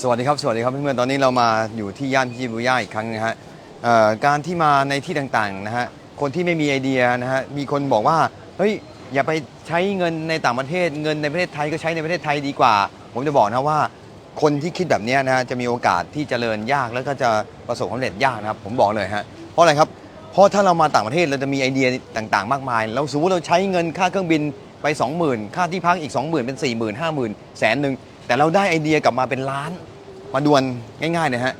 สวัสดีครับ สวัสดีครับเพื่อนๆตอนนี้เรามาอยู่ที่ย่านพิจิบุรีอีกครั้งนะฮะเอ่อการที่มาในที่ต่างๆนะฮะคนที่ไม่มีไอเดียนะฮะมีคนบอกว่าเฮ้ยอย่าไปใช้เงินในต่างประเทศเงินในประเทศไทยก็ใช้ในประเทศไทยดีกว่า ผมจะบอกนะว่า คนที่คิดแบบเนี้ยนะฮะจะมีโอกาสที่จเจริญยากแล้วก็จะประสบความสำเร็จยากนะครับ ผมบอกเลยฮะเพราะอะไรครับเพราะถ้าเรามาต่างประเทศเราจะมีไอเดียต่างๆ มากมายเราสมมติเราใช้เงินค่าเครื่องบินไป 20,000 ค่าที่พักอีก 20,000 เป็น 40,000 50,000แสนหนึ่ง แต่เราได้ไอเดียกลับมาเป็นล้าน มาดวลง่ายๆนะฮะ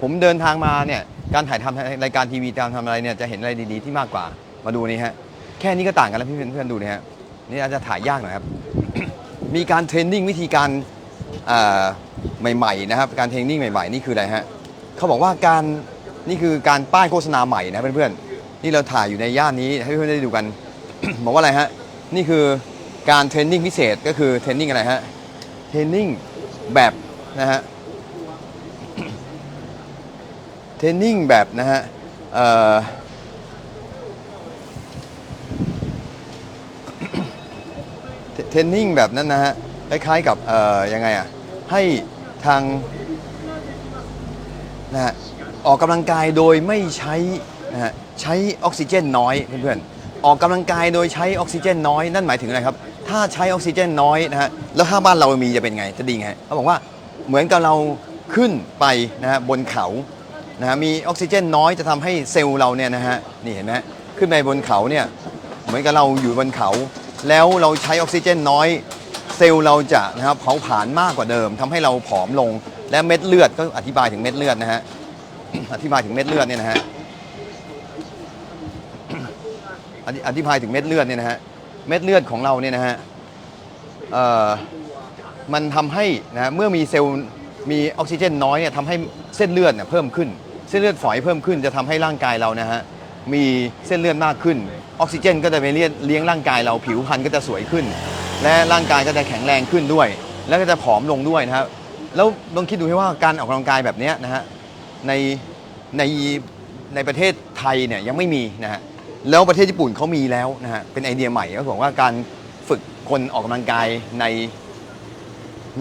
ผมเดินทางมาเนี่ยการถ่ายทำรายการทีวีการทำอะไรเนี่ยจะเห็นอะไรดีๆที่มากกว่ามาดูนี่ฮะแค่นี้ก็ต่างกันแล้วพี่เพื่อนๆดูนี่ฮะนี่อาจจะถ่ายยากหน่อยครับ มีการเทรนนิ่งวิธีการใหม่ๆนะครับ การเทรนนิ่งใหม่ๆนี่คืออะไรฮะเขาบอกว่าการนี่คือการป้ายโฆษณาใหม่นะเพื่อนๆนี่เราถ่ายอยู่ในย่านนี้ให้เพื่อนๆได้ดูกันบอกว่าอะไรฮะนี่คือการเทรนนิ่งพิเศษก็คือเทรนนิ่งอะไรฮะ เทรนนิ่งแบบนะฮะเทรนนิ่งแบบนะฮะเทรนนิ่งแบบนั้นนะฮะคล้ายๆกับเอ่อยังไงอะให้ทางนะฮะออกกำลังกายโดยไม่ใช้นะฮะใช้ออกซิเจนน้อยเพื่อนๆออกกำลังกายโดยใช้ออกซิเจนน้อยนั่นหมายถึงอะไรครับ ถ้าใช้ออกซิเจนน้อยนะฮะแล้วถ้าบ้านเรามีจะเป็นไงจะดีไงเขาบอกว่าเหมือนกับเราขึ้นไปนะฮะบนเขานะฮะมีออกซิเจนน้อยจะทำให้เซลล์เราเนี่ยนะฮะนี่เห็นไหมขึ้นไปบนเขาเนี่ยเหมือนกับเราอยู่บนเขา แล้วเราใช้ออกซิเจนน้อย เซลล์เราจะนะครับเผาผลาญมากกว่าเดิมทำให้เราผอมลงและเม็ดเลือดก็อธิบายถึงเม็ดเลือดนะฮะอธิบายถึงเม็ดเลือดเนี่ยนะฮะอธิอธิบายถึงเม็ดเลือดเนี่ยนะฮะ เม็ดเลือดของเราเนี่ยนะฮะมันทำให้นะฮะเมื่อมีเซลล์มีออกซิเจนน้อยเนี่ยทำให้เส้นเลือดเนี่ยเพิ่มขึ้น เส้นเลือดฝอยเพิ่มขึ้นจะทำให้ร่างกายเรานะฮะมีเส้นเลือดมากขึ้น ออกซิเจนก็จะไปเลี้ยงร่างกายเราผิวพรรณก็จะสวยขึ้น และร่างกายก็จะแข็งแรงขึ้นด้วย แล้วก็จะผอมลงด้วยนะครับแล้วลองคิดดูให้ว่าการออกกำลังกายแบบนี้นะฮะในในในประเทศไทยเนี่ยยังไม่มีนะฮะ แล้วประเทศญี่ปุ่นเขามีแล้วนะฮะเป็นไอเดียใหม่ก็บอกว่าการฝึกคนออกกำลังกายใน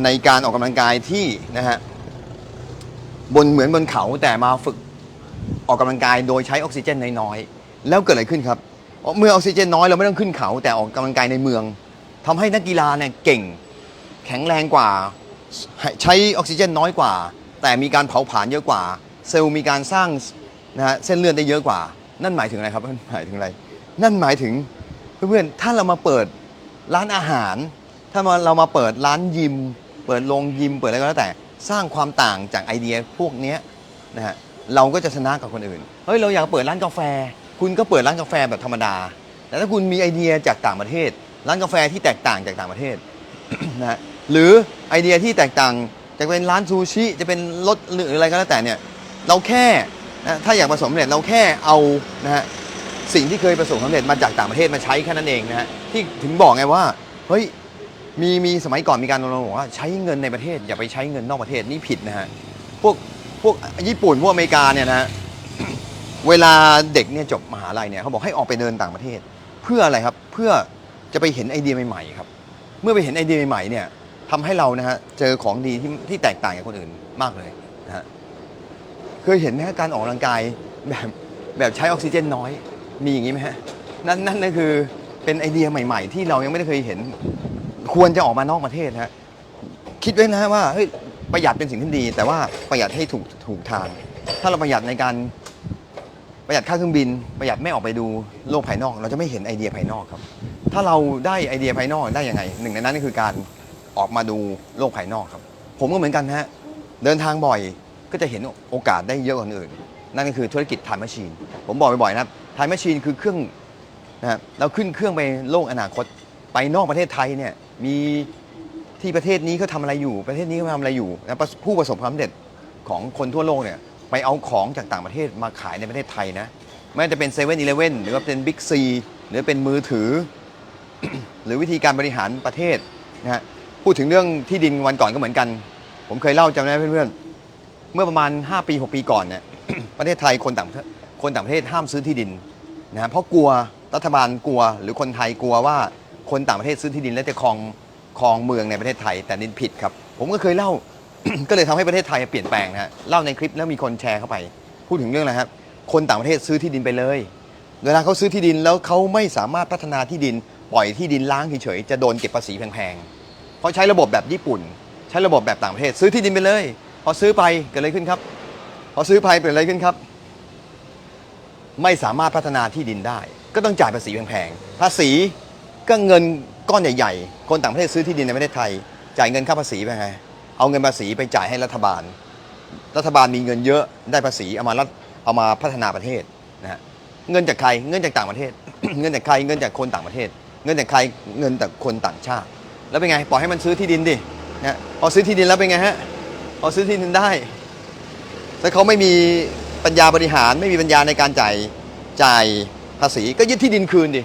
ในการออกกำลังกายที่นะฮะบนเหมือนบนเขาแต่มาฝึกออกกำลังกายโดยใช้ออกซิเจนน้อยๆแล้วเกิดอะไรขึ้นครับ เมื่อออกซิเจนน้อยเราไม่ต้องขึ้นเขาแต่ออกกำลังกายในเมืองทำให้นักกีฬาเนี่ยเก่งแข็งแรงกว่าใช้ออกซิเจนน้อยกว่า แต่มีการเผาผลาญเยอะกว่า เซลล์มีการสร้างนะฮะเส้นเลือดได้เยอะกว่า นั่นหมายถึงอะไรครับนั่นหมายถึงอะไร นั่นหมายถึงเพื่อนๆถ้าเรามาเปิดร้านอาหาร ถ้ามาเรามาเปิดร้านยิม เปิดโรงยิม เปิดอะไรก็แล้วแต่ สร้างความต่างจากไอเดียพวกนี้นะฮะเราก็จะชนะกับคนอื่นเฮ้ยเราอยากเปิดร้านกาแฟ คุณก็เปิดร้านกาแฟแบบธรรมดา แต่ถ้าคุณมีไอเดียจากต่างประเทศ ร้านกาแฟที่แตกต่างจากต่างประเทศนะฮะหรือไอเดียที่แตกต่างจะเป็นร้านซูชิจะเป็นรถหรืออะไรก็แล้วแต่เนี่ยเราแค่ นะถ้าอยากประสบความสำเร็จเราแค่เอานะฮะสิ่งที่เคยประสบความสำเร็จมาจากต่างประเทศมาใช้แค่นั้นเองนะฮะที่ถึงบอกไงว่าเฮ้ยมีมีสมัยก่อนมีการรณรงค์บอกว่าใช้เงินในประเทศอย่าไปใช้เงินนอกประเทศนี่ผิดนะฮะพวกพวกญี่ปุ่นพวกอเมริกาเนี่ยนะฮะเวลาเด็กเนี่ยจบมหาลัยเนี่ยเขาบอกให้ออกไปเดินต่างประเทศ เพื่ออะไรครับเพื่อจะไปเห็นไอเดียใหม่ๆครับ เมื่อไปเห็นไอเดียใหม่ๆเนี่ยทำให้เรานะฮะเจอของดีที่ที่แตกต่างจากคนอื่นมากเลย เคยเห็นไหมการออกกำลังกายแบบแบบใช้ออกซิเจนน้อย มีอย่างนี้ไหมฮะ นั่นนั่นก็คือเป็นไอเดียใหม่ ๆ ที่เรายังไม่ได้เคยเห็น ควรจะออกมานอกประเทศฮะ คิดไว้นะฮะว่าเฮ้ยประหยัดเป็นสิ่งที่ดี แต่ว่าประหยัดให้ถูกถูกทาง ถ้าเราประหยัดในการประหยัดค่าเครื่องบิน ประหยัดไม่ออกไปดูโลกภายนอก เราจะไม่เห็นไอเดียภายนอกครับ ถ้าเราได้ไอเดียภายนอกได้ยังไง หนึ่งในนั้นก็คือการออกมาดูโลกภายนอกครับ ผมก็เหมือนกันฮะ เดินทางบ่อย ก็จะเห็นโอกาสได้เยอะกว่าคนอื่น นั่นก็คือธุรกิจไทม์แมชชีน ผมบอกบ่อยๆนะครับไทม์แมชชีนคือเครื่องนะครับเราขึ้นเครื่องไปโลกอนาคตไปนอกประเทศไทยเนี่ยมีที่ประเทศนี้เขาทำอะไรอยู่ ประเทศนี้เขาทำอะไรอยู่นะผู้ประสบความสำเร็จของคนทั่วโลกเนี่ยไปเอาของจากต่างประเทศมาขายในประเทศไทยนะไม่ว่าจะเป็นเซเว่นอีเลฟเว่นหรือว่าเป็นบิ๊กซีหรือเป็นมือถือ หรือวิธีการบริหารประเทศนะฮะพูดถึงเรื่องที่ดินวันก่อนก็เหมือนกัน ผมเคยเล่าจำได้เพื่อนๆ เมื่อประมาณ 5 ปี 6 ปีก่อนเนี่ย ประเทศไทยคนต่างคนต่างประเทศห้ามซื้อที่ดินนะฮะเพราะกลัวรัฐบาลกลัว หรือคนไทยกลัวว่าคนต่างประเทศซื้อที่ดินแล้วจะครองครองเมืองในประเทศไทย แต่นี่ผิดครับ ผมก็เคยเล่า ก็เลยทำให้ประเทศไทยเปลี่ยนแปลงนะฮะเล่าในคลิปแล้วมีคนแชร์เข้าไป พูดถึงเรื่องอะไรครับ คนต่างประเทศซื้อที่ดินไปเลยเวลาเขาซื้อที่ดินแล้วเขาไม่สามารถพัฒนาที่ดิน ปล่อยที่ดินล้างเฉยๆจะโดนเก็บภาษีแพงๆเขาะใช้ระบบแบบญี่ปุ่น ใช้ระบบแบบต่างประเทศซื้อที่ดินไปเลย พอซื้อไปเกิดอะไรขึ้นครับ พอซื้อไปเกิดอะไรขึ้นครับ ไม่สามารถพัฒนาที่ดินได้ ก็ต้องจ่ายภาษีแพงๆภาษีก็เงินก้อนใหญ่ๆ คนต่างประเทศซื้อที่ดินในประเทศไทย จ่ายเงินค่าภาษีไปไง เอาเงินภาษีไปจ่ายให้รัฐบาล รัฐบาลมีเงินเยอะได้ภาษีเอามารัฐเอามาพัฒนาประเทศนะฮะเงินจากใครเงินจากต่างประเทศ เงินจากใครเงินจากคนต่างประเทศ เงินจากใครเงินจากคนต่างชาติ แล้วเป็นไงปล่อยให้มันซื้อที่ดินดินะพอซื้อที่ดินแล้วเป็นไงฮะ อซื้อที่ดินได้ ถ้าเขาไม่มีปัญญาบริหารไม่มีปัญญาในการจ่ายจ่ายภาษีก็ยึดที่ดินคืนดิ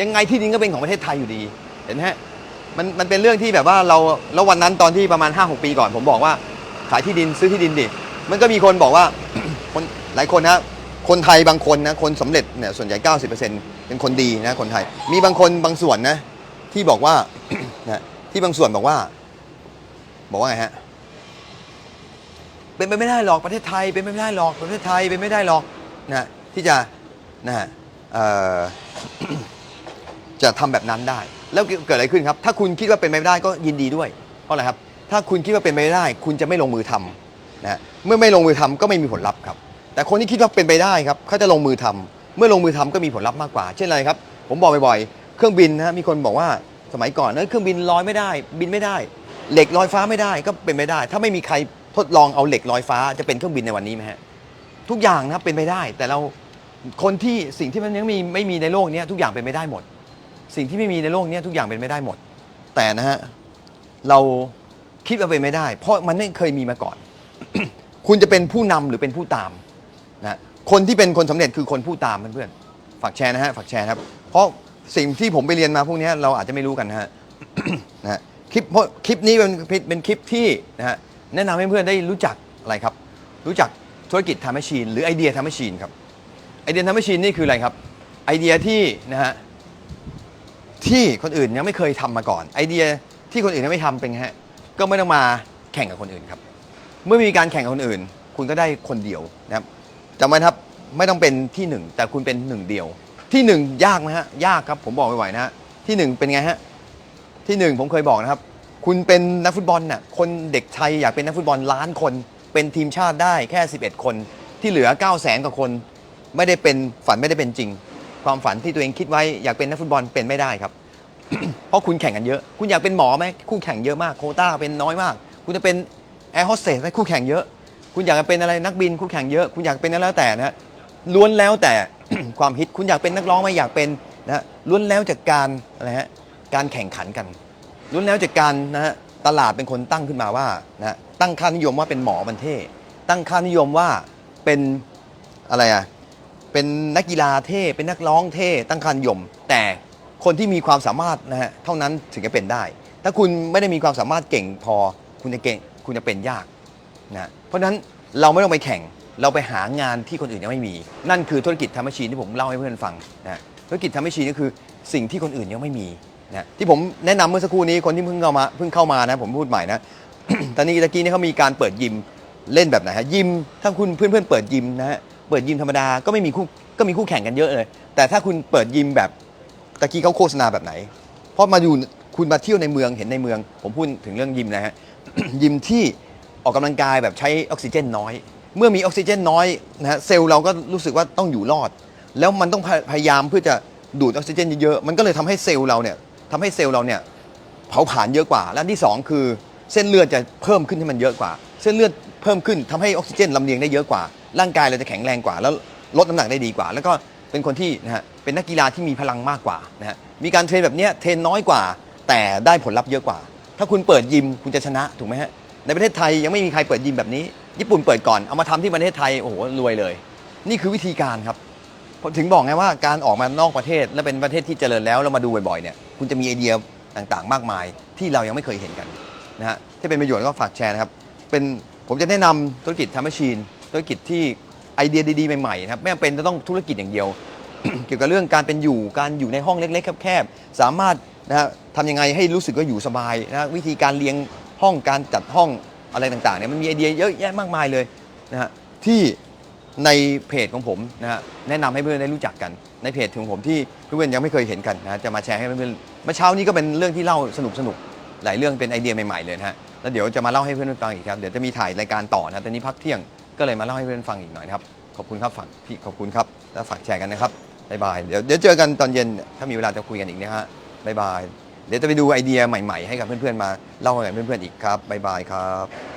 ยังไงที่ดินก็เป็นของประเทศไทยอยู่ดี เห็นไหมฮะมันมันเป็นเรื่องที่แบบว่าเราแล้ววันนั้นตอนที่ประมาณ 5-6 ปีก่อน ผมบอกว่าขายที่ดินซื้อที่ดินดิมันก็มีคนบอกว่าคนหลายคนนะคนไทยบางคนนะคนสำเร็จเนี่ยส่วนใหญ่ 90%เป็นคนดีนะคนไทย มีบางคนบางส่วนนะที่บอกว่านะที่บางส่วนบอกว่า บอกว่าไงฮะ เป็นไปไม่ได้หรอกประเทศไทย เป็นไปไม่ได้หรอกประเทศไทยเป็นไม่ได้หรอกนะที่จะนะฮะจะทำแบบนั้นได้ แล้วเกิดอะไรขึ้นครับ ถ้าคุณคิดว่าเป็นไปไม่ได้ก็ยินดีด้วย เพราะอะไรครับ ถ้าคุณคิดว่าเป็นไปไม่ได้ คุณจะไม่ลงมือทำนะเมื่อไม่ลงมือทำก็ไม่มีผลลัพธ์ครับ แต่คนที่คิดว่าเป็นไปได้ครับเขาจะลงมือทำเมื่อลงมือทำก็มีผลลัพธ์มากกว่า เช่นอะไรครับ ผมบอกบ่อยๆ เครื่องบินนะมีคนบอกว่าสมัยก่อนนะเครื่องบินลอยไม่ได้ บินไม่ได้ เหล็กลอยฟ้าไม่ได้ก็เป็นไม่ได้ ถ้าไม่มีใคร ทดลองเอาเหล็กลอยฟ้าจะเป็นเครื่องบินในวันนี้ไหมฮะทุกอย่างนะครับเป็นไปได้ แต่เราคนที่สิ่งที่มันยังมีไม่มีในโลกนี้ทุกอย่างเป็นไปได้หมด สิ่งที่ไม่มีในโลกนี้ทุกอย่างเป็นไปได้หมด แต่นะฮะเราคิดว่าเป็นไม่ได้ เพราะมันไม่เคยมีมาก่อน คุณจะเป็นผู้นำหรือเป็นผู้ตามนะคนที่เป็นคนสำเร็จคือคนผู้ตามเพื่อนๆฝากแชร์นะฮะฝากแชร์นะครับ เพราะสิ่งที่ผมไปเรียนมาพวกนี้เราอาจจะไม่รู้กันนะฮะนะฮะคลิปเพราะคลิปนี้เป็นเป็นคลิปที่นะฮะ แนะนำให้เพื่อนได้รู้จักอะไรครับ รู้จักธุรกิจทำแมชชีน หรือไอเดียทำแมชชีนครับไอเดียทำแมชชีนนี่คืออะไรครับไอเดียที่นะฮะที่คนอื่นยังไม่เคยทำมาก่อน ไอเดียที่คนอื่นยังไม่ทำเป็นฮะก็ไม่ต้องมาแข่งกับคนอื่นครับ เมื่อมีการแข่งกับคนอื่น คุณก็ได้คนเดียวนะครับจำไว้ครับไม่ต้องเป็นที่หนึ่งแต่คุณเป็นหนึ่งเดียว ที่หนึ่งยากไหมฮะยากครับผมบอกไม่ไหวนะฮะที่หนึ่งเป็นไงฮะที่หนึ่งผมเคยบอกนะครับ คุณเป็นนักฟุตบอลน่ะคนเด็กไทยอยากเป็นนักฟุตบอลล้านคน เป็นทีมชาติได้แค่ 11 คน ที่เหลือ 9 0 0แสนกว่าคน ไม่ได้เป็นฝันไม่ได้เป็นจริง ความฝันที่ตัวเองคิดไว้อยากเป็นนักฟุตบอลเป็นไม่ได้ครับ เพราะคุณแข่งกันเยอะ คุณอยากเป็นหมอไหมคู่แข่งเยอะมากโคต้าเป็นน้อยมาก คุณจะเป็นแอร์โฮสเตสไหมคู่แข่งเยอะ คุณอยากเป็นอะไรนักบินคู่แข่งเยอะ คุณอยากเป็นอะไรแล้วแต่นะล้วนแล้วแต่ความฮิตคุณอยากเป็นนักร้องไหมอยากเป็นนะล้วนแล้วจากการอะไรฮะการแข่งขันกัน ล้วนแล้วจากการนะฮะตลาดเป็นคนตั้งขึ้นมาว่านะฮะตั้งค่านิยมว่าเป็นหมอมันเท่ ตั้งค่านิยมว่าเป็นอะไรอะเป็นนักกีฬาเท่เป็นนักร้องเท่ ตั้งค่านิยม แต่คนที่มีความสามารถนะฮะเท่านั้นถึงจะเป็นได้ ถ้าคุณไม่ได้มีความสามารถเก่งพอคุณจะเก่งคุณจะเป็นยากนะเพราะฉะนั้นเราไม่ต้องไปแข่งเราไปหางานที่คนอื่นยังไม่มี นั่นคือธุรกิจทำแมชชีนที่ผมเล่าให้เพื่อนฟังนะธุรกิจทำแมชชีนก็คือสิ่งที่คนอื่นยังไม่มี นะที่ผมแนะนำเมื่อสักครู่นี้คนที่เพิ่งเข้ามาเพิ่งเข้ามานะผมพูดใหม่นะ ตอนนี้ตะกี้นี่เขามีการเปิดยิมเล่นแบบไหนฮะยิมถ้าคุณเพื่อนๆเปิดยิมนะฮะเปิดยิมธรรมดาก็ไม่มีคู่ก็มีคู่แข่งกันเยอะเลย แต่ถ้าคุณเปิดยิมแบบตะกี้เขาโฆษณาแบบไหน เพราะมาอยู่คุณมาเที่ยวในเมืองเห็นในเมือง ผมพูดถึงเรื่องยิมนะฮะ ยิมที่ออกกำลังกายแบบใช้ออกซิเจนน้อย เมื่อมีออกซิเจนน้อยนะฮะเซลล์เราก็รู้สึกว่าต้องอยู่รอด แล้วมันต้องพยพยายามเพื่อจะดูดออกซิเจนเยอะๆมันก็เลยทำให้เซลล์เราเนี่ย ทำให้เซลล์เราเนี่ยเผาผลาญเยอะกว่า และที่สองคือเส้นเลือดจะเพิ่มขึ้นให้มันเยอะกว่า เส้นเลือดเพิ่มขึ้นทำให้ออกซิเจนลำเลียงได้เยอะกว่า ร่างกายเราจะแข็งแรงกว่า แล้วลดน้ำหนักได้ดีกว่า แล้วก็เป็นคนที่นะฮะเป็นนักกีฬาที่มีพลังมากกว่านะฮะมีการเทรนแบบเนี้ยเทรนน้อยกว่า แต่ได้ผลลัพธ์เยอะกว่า ถ้าคุณเปิดยิมคุณจะชนะถูกไหมฮะในประเทศไทยยังไม่มีใครเปิดยิมแบบนี้ ญี่ปุ่นเปิดก่อนเอามาทำที่ประเทศไทยโอ้โหรวยเลย นี่คือวิธีการครับผมถึงบอกไงว่าการออกมานอกประเทศและเป็นประเทศที่เจริญแล้วเรามาดูบ่อยๆเนี่ย คุณจะมีไอเดียต่างๆ มากมาย ที่เรายังไม่เคยเห็นกันนะฮะที่เป็นประโยชน์ก็ฝากแชร์นะครับเป็นผมจะแนะนำธุรกิจทำแมชชีนธุรกิจที่ไอเดียดีๆใหม่ๆนะครับไม่จำเป็นจะต้องธุรกิจอย่างเดียว เกี่ยวกับเรื่องการเป็นอยู่การอยู่ในห้องเล็กๆแคบๆสามารถนะฮะทำยังไงให้รู้สึกว่าอยู่สบายนะวิธีการเลี้ยงห้องการจัดห้องอะไรต่างๆเนี่ยมันมีไอเดียเยอะแยะมากมายเลยนะฮะที่ ในเพจของผมนะฮะแนะนำให้เพื่อนได้รู้จักกัน ในเพจของผมที่เพื่อนๆยังไม่เคยเห็นกันนะฮะจะมาแชร์ให้เพื่อนๆเมื่อเช้านี้ก็เป็นเรื่องที่เล่าสนุกๆหลายเรื่องเป็นไอเดียใหม่ๆเลยนะฮะแล้วเดี๋ยวจะมาเล่าให้เพื่อนๆฟังอีกครับเดี๋ยวจะมีถ่ายรายการต่อนะตอนนี้พักเที่ยงก็เลยมาเล่าให้เพื่อนๆฟังอีกหน่อยนะครับขอบคุณครับฝากพี่ขอบคุณครับแล้วฝากแชร์กันนะครับบ๊ายบายเดี๋ยวเดี๋ยวเจอกันตอนเย็นถ้ามีเวลาจะคุยกันอีกนะฮะบ๊ายบายเดี๋ยวจะไปดูไอเดียใหม่ ๆ ให้กับเพื่อนๆมาเล่าให้กับเพื่อนๆอีกครับบ๊ายบายครับ